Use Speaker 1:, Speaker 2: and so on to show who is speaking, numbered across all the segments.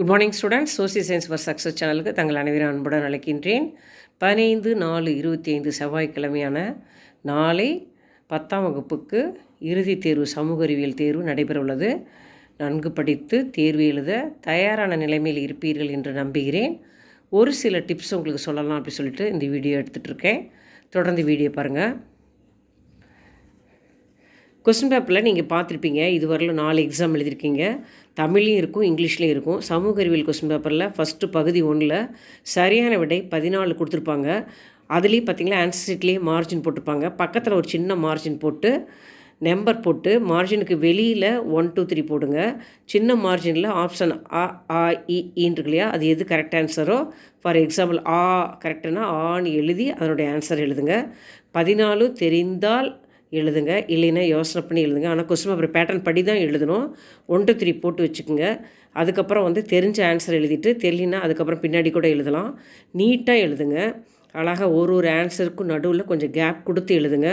Speaker 1: Good morning students social science for success சேனலுக்கு தங்கள் அனைவரும் அன்புடன் அழைக்கின்றேன். பதினைந்து நாலு இருபத்தி ஐந்து செவ்வாய்க்கிழமையான நாளை பத்தாம் வகுப்புக்கு இறுதித் தேர்வு சமூக அறிவியல் தேர்வு நடைபெறவுள்ளது. நன்கு படித்து தேர்வு எழுத தயாரான நிலைமையில் இருப்பீர்கள் என்று நம்புகிறேன். ஒரு சில டிப்ஸ் உங்களுக்கு சொல்லலாம் அப்படி சொல்லிட்டு இந்த வீடியோ எடுத்துகிட்டு இருக்கேன். தொடர்ந்து வீடியோ பாருங்கள் கொஸ்டின் பேப்பரில் நீங்கள் பார்த்துருப்பீங்க. இதுவரையில் நாலு எக்ஸாம் எழுதியிருக்கீங்க தமிழ்லையும் இருக்கும் இங்கிலீஷ்லேயும் இருக்கும். சமூக அறிவியல் கொஸ்டின் பேப்பரில் ஃபஸ்ட்டு பகுதி ஒன்றில் சரியான விடை பதினாலு கொடுத்துருப்பாங்க. அதுலேயும் பார்த்தீங்கன்னா ஆன்சர் ஷீட்லேயே மார்ஜின் போட்டிருப்பாங்க. பக்கத்தில் ஒரு சின்ன மார்ஜின் போட்டு நம்பர் போட்டு மார்ஜினுக்கு வெளியில் ஒன் டூ த்ரீ போடுங்க. சின்ன மார்ஜினில் ஆப்ஷன் ஆ ஆ இன்னு இருக்கு இல்லையா? அது எது கரெக்ட் ஆன்சரோ ஃபார் எக்ஸாம்பிள் ஆ கரெக்டுனா ஆன்னு எழுதி அதனுடைய ஆன்சர் எழுதுங்க. பதினாலு தெரிந்தால் எழுதுங்க. இல்லைன்னா யோசனை பண்ணி எழுதுங்க. ஆனால் கொஸ்டின் பேப்பர் பேட்டர்ன் படி தான் எழுதணும். ஒன் டூ த்ரீ போட்டு வச்சுக்கோங்க. அதுக்கப்புறம் வந்து தெரிஞ்ச ஆன்சர் எழுதிட்டு தெரியலனா அதுக்கப்புறம் பின்னாடி கூட எழுதலாம். நீட்டாக எழுதுங்க. அழகாக ஒரு ஒரு ஆன்சருக்கும் நடுவில் கொஞ்சம் கேப் கொடுத்து எழுதுங்க.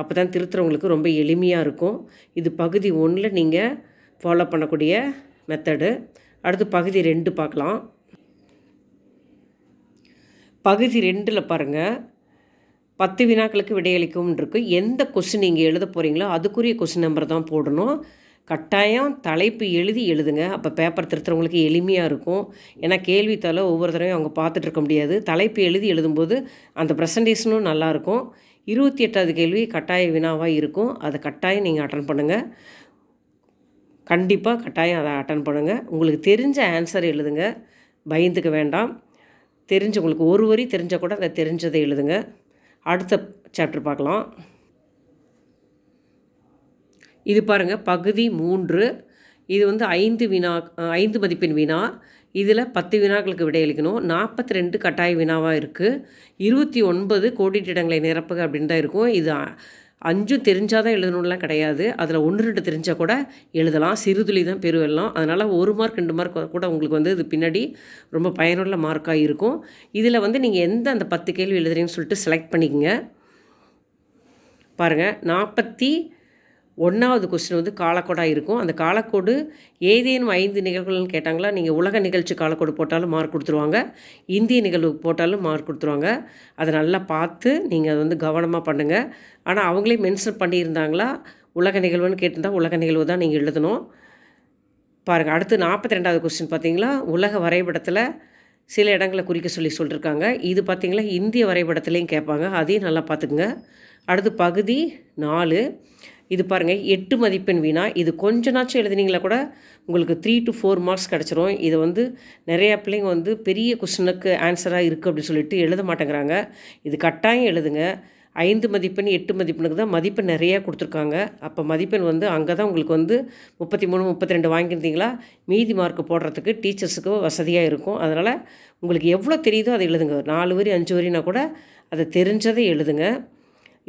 Speaker 1: அப்போ தான் திருத்துறவங்களுக்கு ரொம்ப எளிமையாக இருக்கும். இது பகுதி ஒன்றில் நீங்கள் ஃபாலோ பண்ணக்கூடிய மெத்தடு அடுத்து பகுதி ரெண்டு பார்க்கலாம். பகுதி ரெண்டில் பாருங்கள் பத்து வினாக்களுக்கு விடையளிக்கவும் இருக்குது எந்த கொஸ்டின் நீங்கள் எழுத போகிறீங்களோ அதுக்குரிய கொஸ்டின் நம்பர் தான் போடணும். கட்டாயம் தலைப்பு எழுதி எழுதுங்க. அப்போ பேப்பர் திருத்துறவங்களுக்கு எளிமையாக இருக்கும். ஏன்னா கேள்வித்தால ஒவ்வொரு தடவையும் அவங்க பார்த்துட்டு இருக்க முடியாது. தலைப்பு எழுதி எழுதும்போது அந்த ப்ரெசன்டேஷனும் நல்லாயிருக்கும் இருபத்தி எட்டாவது கேள்வி கட்டாய வினாவாக இருக்கும். அதை கட்டாயம் நீங்கள் அட்டன் பண்ணுங்கள் கண்டிப்பாக கட்டாயம் அதை அட்டன் பண்ணுங்கள் உங்களுக்கு தெரிஞ்ச ஆன்சர் எழுதுங்க. பயந்துக்க வேண்டாம். தெரிஞ்ச உங்களுக்கு ஒரு வரி தெரிஞ்சால் கூட அதை தெரிஞ்சதை எழுதுங்க. அடுத்த சாப்டர் பார்க்கலாம். இது பாருங்கள் பகுதி மூன்று. இது வந்து ஐந்து வினா ஐந்து மதிப்பெண் வினா. இதில் பத்து வினாக்களுக்கு விடையளிக்கணும் நாற்பத்தி ரெண்டு கட்டாய வினாவாக இருக்குது இருபத்தி ஒன்பது கோடிட்டிடங்களை நிரப்புக அப்படின்னு தான் இருக்கும். இது அஞ்சும் தெரிஞ்சால் தான் எழுதணும்லாம் கிடையாது. அதில் ஒன்று ரெண்டு தெரிஞ்சால் கூட எழுதலாம். சிறுதுளி தான் பெருவெல்லாம் அதனால் ஒரு மார்க் ரெண்டு மார்க் கூட உங்களுக்கு வந்து இது பின்னாடி ரொம்ப பயனுள்ள மார்க்காக இருக்கும். இதில் வந்து நீங்கள் எந்த அந்த பத்து கேள்வி எழுதுறீங்கன்னு சொல்லிட்டு செலக்ட் பண்ணிக்கோங்க. பாருங்கள் நாற்பத்தி ஒன்றாவது கொஸ்டின் வந்து காலக்கோடாக இருக்கும். அந்த காலக்கோடு ஏதேனும் ஐந்து நிகழ்வுகள்னு கேட்டாங்களா நீங்கள் உலக நிகழ்ச்சி காலக்கோடு போட்டாலும் மார்க் கொடுத்துருவாங்க. இந்திய நிகழ்வு போட்டாலும் மார்க் கொடுத்துருவாங்க. அதை நல்லா பார்த்து நீங்கள் அதை வந்து கவனமாக பண்ணுங்கள் ஆனால் அவங்களே மென்ஷன் பண்ணியிருந்தாங்களா உலக நிகழ்வுன்னு கேட்டிருந்தால் உலக நிகழ்வு தான் நீங்கள் எழுதணும். பாருங்கள் அடுத்து நாற்பத்தி ரெண்டாவது கொஸ்டின் பார்த்தீங்களா உலக வரைபடத்தில் சில இடங்களை குறிக்க சொல்லி சொல்லியிருக்காங்க இது பார்த்திங்களா இந்திய வரைபடத்துலேயும் கேட்பாங்க. அதையும் நல்லா பார்த்துக்குங்க. அடுத்து பகுதி நாலு. இது பாருங்கள் எட்டு மதிப்பெண் வீணா. இது கொஞ்ச நாச்சும் எழுதினீங்களா கூட உங்களுக்கு த்ரீ டு ஃபோர் மார்க்ஸ் கிடச்சிரும். இது வந்து நிறையா பிள்ளைங்க வந்து பெரிய கொஸ்டினுக்கு ஆன்சராக இருக்குது அப்படின்னு சொல்லிட்டு எழுத மாட்டேங்கிறாங்க. இது கட்டாயம் எழுதுங்க. ஐந்து மதிப்பெண் எட்டு மதிப்பெண்ணுக்கு தான் மதிப்பெண் நிறையா கொடுத்துருக்காங்க. அப்போ மதிப்பெண் வந்து அங்கே தான் உங்களுக்கு வந்து முப்பத்தி மூணு முப்பத்தி ரெண்டு வாங்கியிருந்தீங்களா? மீதி மார்க் போடுறதுக்கு டீச்சர்ஸுக்கு வசதியாக இருக்கும். அதனால் உங்களுக்கு எவ்வளோ தெரியுதோ அதை எழுதுங்க. நாலு வரி அஞ்சு வரினா கூட அதை தெரிஞ்சதை எழுதுங்க.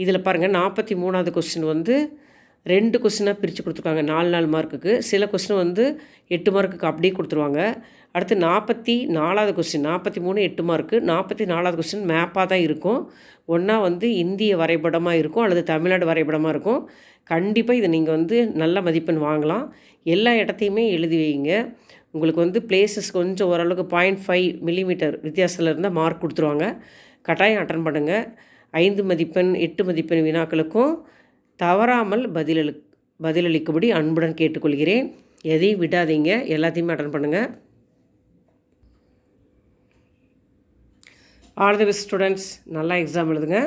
Speaker 1: இதில் பாருங்கள் நாற்பத்தி மூணாவது கொஸ்டின் வந்து ரெண்டு கொஸ்டினாக பிரித்து கொடுத்துருக்காங்க. நாலு நாலு மார்க்குக்கு சில கொஸ்டின் வந்து எட்டு மார்க்குக்கு அப்படியே கொடுத்துருவாங்க. அடுத்து நாற்பத்தி நாலாவது கொஸ்டின் நாற்பத்தி மூணு எட்டு மார்க்கு நாற்பத்தி நாலாவது கொஸ்டின் மேப்பாக தான் இருக்கும். ஒன்றா வந்து இந்திய வரைபடமாக இருக்கும் அல்லது தமிழ்நாடு வரைபடமாக இருக்கும். கண்டிப்பாக இதை நீங்கள் வந்து நல்ல மதிப்பெண் வாங்கலாம். எல்லா இடத்தையுமே எழுதி வைங்க. உங்களுக்கு வந்து பிளேசஸ் கொஞ்சம் ஓரளவுக்கு பாயிண்ட் ஃபைவ் மில்லிமீட்டர் வித்தியாசத்தில் இருந்தால் மார்க் கொடுத்துருவாங்க. கட்டாயம் அட்டன் பண்ணுங்கள் ஐந்து மதிப்பெண் எட்டு மதிப்பெண் வினாக்களுக்கும் தவறாமல் பதிலளி பதிலளிக்கும்படி அன்புடன் கேட்டுக்கொள்கிறேன். எதையும் விடாதீங்க. எல்லாத்தையுமே அட்டன் பண்ணுங்கள் ஆல் தி பெஸ்ட் ஸ்டூடெண்ட்ஸ் நல்லா எக்ஸாம் எழுதுங்க.